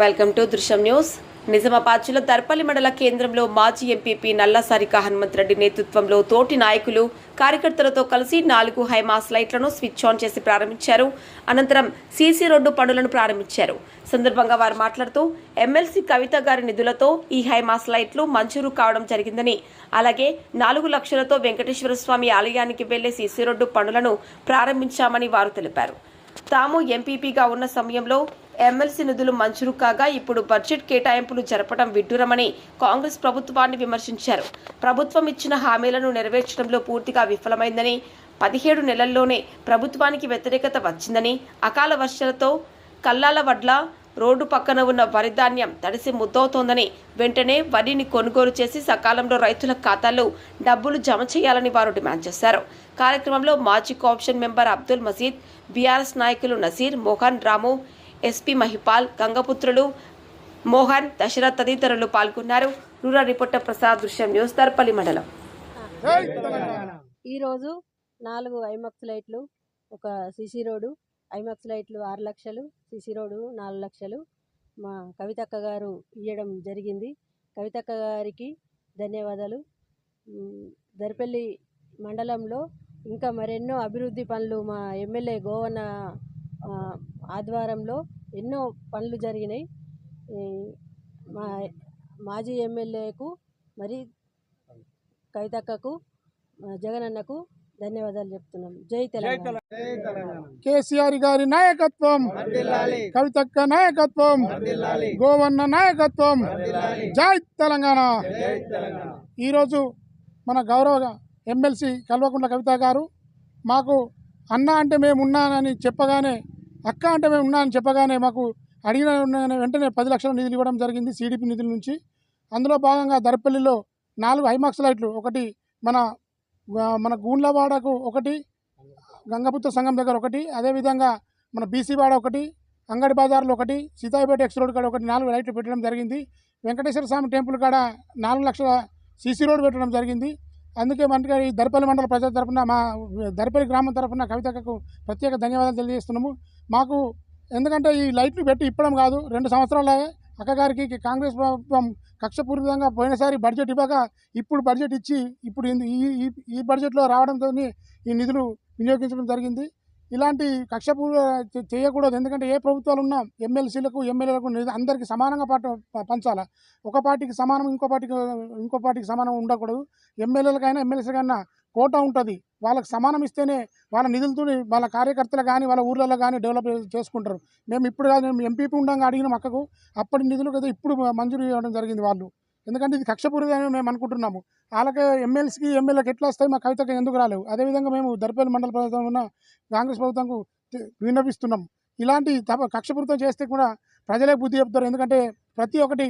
Welcome to Drushyam news. Nizamabad జిల్లా దర్పల్లి మండల కేంద్రంలో మాజీ ఎంపీపీ నల్లసారిక హనుమంతరెడ్డి నేతృత్వంలో తోటి నాయకులు కార్యకర్తలతో కలిసి నాలుగు హైమాస్ లైట్లను స్విచ్ ఆన్ చేసి ప్రారంభించారు. అనంతరం సీసీ రోడ్డు పనులను ప్రారంభించారు. సందర్భంగా వారు మాట్లాడుతూ ఎమ్మెల్సీ కవిత గారి నిధులతో ఈ హైమాస్ లైట్లు మంజూరు కావడం జరిగిందని అలాగే నాలుగు లక్షలతో వెంకటేశ్వర స్వామి ఆలయానికి వెళ్ళే సీసీ రోడ్డు పనులను ప్రారంభించామని వారు తెలిపారు. తాము ఎంపీపీగా ఉన్న సమయంలో ఎమ్మెల్సీ నిధులు మంజూరు కాగా ఇప్పుడు బడ్జెట్ కేటాయింపులు జరపడం విడ్డూరమని కాంగ్రెస్ ప్రభుత్వాన్ని విమర్శించారు. ప్రభుత్వం ఇచ్చిన హామీలను నెరవేర్చడంలో పూర్తిగా విఫలమైందని పదిహేడు నెలల్లోనే ప్రభుత్వానికి వ్యతిరేకత వచ్చిందని అకాల వర్షాలతో కల్లాల వడ్ల రోడ్డు పక్కన ఉన్న వరి ధాన్యం తడిసి ముద్దవుతోందని వెంటనే వరిని కొనుగోలు చేసి సకాలంలో రైతుల ఖాతాల్లో డబ్బులు జమ చేయాలని వారు డిమాండ్ చేశారు. కార్యక్రమంలో మాజీ కోఆప్షన్ మెంబర్ అబ్దుల్ మసీద్ బీఆర్ఎస్ నాయకులు నసీర్ మోహన్ రాము ఎస్పీ మహిపాల్ గంగపుత్రులు మోహన్ దశరథ్ తదితరులు పాల్గొన్నారు. రూరల్ రిపోర్టర్ ప్రసాద్ దృశ్యం న్యూస్ తర్పల్లి మండలం. ఈరోజు నాలుగు ఐమక్స్ లైట్లు ఒక సిసి రోడ్డు ఐమాక్స్ లైట్లు ఆరు లక్షలు సిసి రోడ్డు నాలుగు లక్షలు. మా కవితక్క గారు ఇవ్వడం జరిగింది. కవితక్క గారికి ధన్యవాదాలు. దరిపల్లి దర్పల్లి మండలంలో ఇంకా మరెన్నో అభివృద్ధి పనులు మా ఎమ్మెల్యే గోవన్న ఆధ్వారంలో ఎన్నో పనులు జరిగినాయి. మా మాజీ ఎమ్మెల్యేకు మరి కవితక్కకు జగనన్నకు ధన్యవాదాలు చెప్తున్నాం. జై తెలంగాణ. కేసీఆర్ గారి నాయకత్వం. కవితక్క నాయకత్వం. గోవన్న నాయకత్వం. జై తెలంగాణ. ఈరోజు మన గౌరవ ఎమ్మెల్సీ కల్వకుంట్ల కవిత గారు మాకు అన్న అంటే మేము ఉన్నానని చెప్పగానే అక్క అంటే మేము ఉన్నానని చెప్పగానే మాకు అడిగిన ఉన్న- వెంటనే పది లక్షల నిధులు ఇవ్వడం జరిగింది సిడిపి నిధుల నుంచి. అందులో భాగంగా దర్పల్లిలో నాలుగు హైమాక్స్ లైట్లు ఒకటి మన మన గూండ్లవాడకు ఒకటి గంగపుత్ర సంఘం దగ్గర ఒకటి అదేవిధంగా మన బీసీవాడ ఒకటి అంగడి బజార్లో ఒకటి సీతాయిపేట ఎక్స్ రోడ్ కాడ ఒకటి నాలుగు లైట్లు పెట్టడం జరిగింది. వెంకటేశ్వర స్వామి టెంపుల్ కాడ నాలుగు లక్షల సీసీ రోడ్ పెట్టడం జరిగింది. అందుకే మనకి ఈ దర్పల్లి మండల ప్రజల తరఫున మా దర్పల్లి గ్రామం తరఫున కవితకు ప్రత్యేక ధన్యవాదాలు తెలియజేస్తున్నాము. మాకు ఎందుకంటే ఈ లైట్లు పెట్టి ఇప్పడం కాదు రెండు సంవత్సరాలే అక్కగారికి కాంగ్రెస్ ప్రభుత్వం కక్షపూరితంగా పోయినసారి బడ్జెట్ ఇవ్వక ఇప్పుడు బడ్జెట్ ఇచ్చి ఇప్పుడు ఈ ఈ- బడ్జెట్లో రావడంతో ఈ నిధులు వినియోగించడం జరిగింది. ఇలాంటి కక్షపూర్వ చేయకూడదు. ఎందుకంటే ఏ ప్రభుత్వాలు ఉన్నా ఎమ్మెల్సీలకు ఎమ్మెల్యేలకు అందరికీ సమానంగా పాట పంచాలా పంచాలి. ఒక పార్టీకి సమానం ఇంకో పార్టీకి ఇంకో పార్టీకి సమానం ఉండకూడదు. ఎమ్మెల్యేలకైనా ఎమ్మెల్సీకైనా కోటా ఉంటుంది. వాళ్ళకి సమానం ఇస్తేనే వాళ్ళ నిధులతో వాళ్ళ కార్యకర్తలు కానీ వాళ్ళ ఊర్లలో కానీ డెవలప్ చేసుకుంటారు. మేము ఇప్పుడు కాదు మేము ఎంపీపీ ఉండగా అడిగిన అక్కకు. అప్పటి నిధులు కదా ఇప్పుడు మంజూరు చేయడం జరిగింది వాళ్ళు. ఎందుకంటే ఇది కక్షపూరితమే మేము అనుకుంటున్నాము. వాళ్ళకి ఎమ్మెల్సీకి ఎమ్మెల్యేకి ఎట్లా వస్తాయి మా కవితకి ఎందుకు రాలేవు? అదేవిధంగా మేము దర్పల్లి మండల ప్రభుత్వం ఉన్న కాంగ్రెస్ ప్రభుత్వంకు విన్నపిస్తున్నాం ఇలాంటి తప కక్షపూరితం చేస్తే కూడా ప్రజలే బుద్ధి చెప్తారు. ఎందుకంటే ప్రతి ఒక్కటి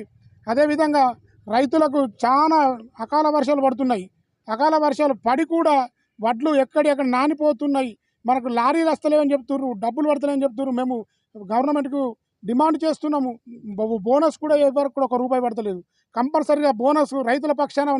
అదేవిధంగా రైతులకు చాలా అకాల వర్షాలు పడుతున్నాయి. అకాల వర్షాలు పడి కూడా వడ్లు ఎక్కడెక్కడ నానిపోతున్నాయి. మనకు లారీలు వస్తలేవని చెప్తున్నారు డబ్బులు పడతలేవని చెప్తున్నారు మేము గవర్నమెంట్కు డిమాండ్ చేస్తున్నాము. బోనస్ కూడా ఎవరికి కూడా ఒక రూపాయి పడతలేదు. కంపల్సరీగా బోనస్ రైతుల పక్షాన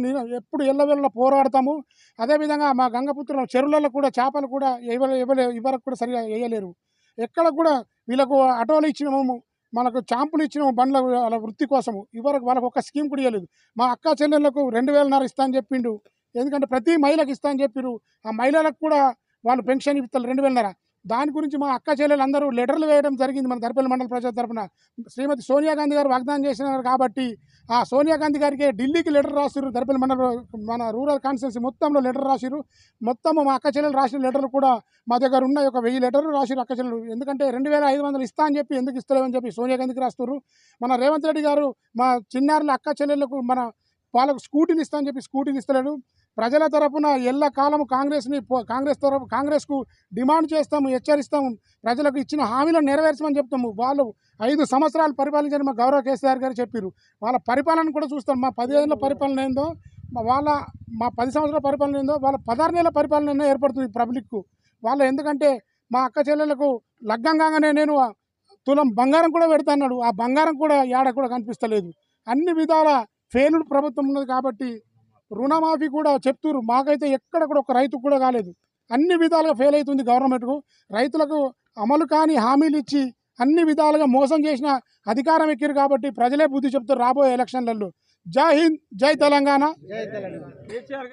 ఎప్పుడు ఎల్లవెల్ల పోరాడతాము. అదేవిధంగా మా గంగపుత్రుల చెరువులలో కూడా చేపలు కూడా ఇవ్వలే ఇవ్వలే ఇవ్వరకు కూడా సరిగా వేయలేరు. ఎక్కడ కూడా వీళ్ళకు ఆటోలు ఇచ్చినాము. మనకు చాంపులు ఇచ్చినాము బండ్ల వాళ్ళ వృత్తి కోసము. ఇవరకు వాళ్ళకు ఒక స్కీమ్ కూడా ఇవ్వలేదు. మా అక్క చెల్లెళ్ళకు రెండు వేలన్నర ఇస్తా అని చెప్పిండు. ఎందుకంటే ప్రతి మహిళకు ఇస్తా అని చెప్పారు ఆ మహిళలకు కూడా వాళ్ళు పెన్షన్ ఇస్తారు రెండు వేలన్నర. దాని గురించి మా అక్క చెల్లెలు అందరూ లెటర్లు వేయడం జరిగింది మన దర్పల్లి మండల ప్రజల తరపున. శ్రీమతి సోనియా గాంధీ గారు వాగ్దానం చేసినారు కాబట్టి ఆ సోనియా గాంధీ గారికి ఢిల్లీకి లెటర్ రాసిరు దర్పల్లి మండల మన రూరల్ కాన్స్టిట్యున్సీ మొత్తంలో లెటర్ రాసిరు మొత్తం మా అక్క చెల్లెలు రాసిన లెటర్లు కూడా మా దగ్గర ఉన్న ఒక వెయ్యి లెటర్లు రాసిరు అక్క చెల్లెలు. ఎందుకంటే రెండు వేల ఐదు వందలు ఇస్తా అని చెప్పి ఎందుకు ఇస్తలేమని చెప్పి సోనియా గాంధీకి రాస్తున్నారు మన రేవంత్ రెడ్డి గారు మా చిన్నారుల అక్క చెల్లెళ్ళకు మన వాళ్ళకు స్కూటీలు ఇస్తా అని చెప్పి స్కూటీలు ఇస్తలేడు ప్రజల తరపున ఎల్ల కాలం కాంగ్రెస్ని కాంగ్రెస్ తరపు కాంగ్రెస్కు డిమాండ్ చేస్తాము హెచ్చరిస్తాము ప్రజలకు ఇచ్చిన హామీలను నెరవేర్చమని చెప్తాము. వాళ్ళు ఐదు సంవత్సరాలు పరిపాలించని మా గౌరవ కేసీఆర్ గారు చెప్పారు వాళ్ళ పరిపాలన కూడా చూస్తాం. మా పదిహేనుల పరిపాలన ఏందో వాళ్ళ మా పది సంవత్సరాల పరిపాలన ఏందో వాళ్ళ పదహారు నెలల పరిపాలన ఏర్పడుతుంది పబ్లిక్కు. వాళ్ళు ఎందుకంటే మా అక్క చెల్లెలకు లగ్గం కాగానే నేను తులం బంగారం కూడా పెడతాన్నాడు ఆ బంగారం కూడా ఏడ కూడా కనిపిస్తలేదు. అన్ని విధాల ఫెయిల్డ్ ప్రభుత్వం ఉన్నది కాబట్టి రుణమాఫీ కూడా చెప్తున్నారు మాకైతే ఎక్కడ కూడా ఒక రైతు కూడా కాలేదు. అన్ని విధాలుగా ఫెయిల్ అవుతుంది గవర్నమెంట్కు. రైతులకు అమలు కాని హామీలు ఇచ్చి అన్ని విధాలుగా మోసం చేసిన అధికారం ఎక్కిరు కాబట్టి ప్రజలే బుద్ధి చెప్తారు రాబోయే ఎలక్షన్లలో. జై హింద్ జై తెలంగాణ.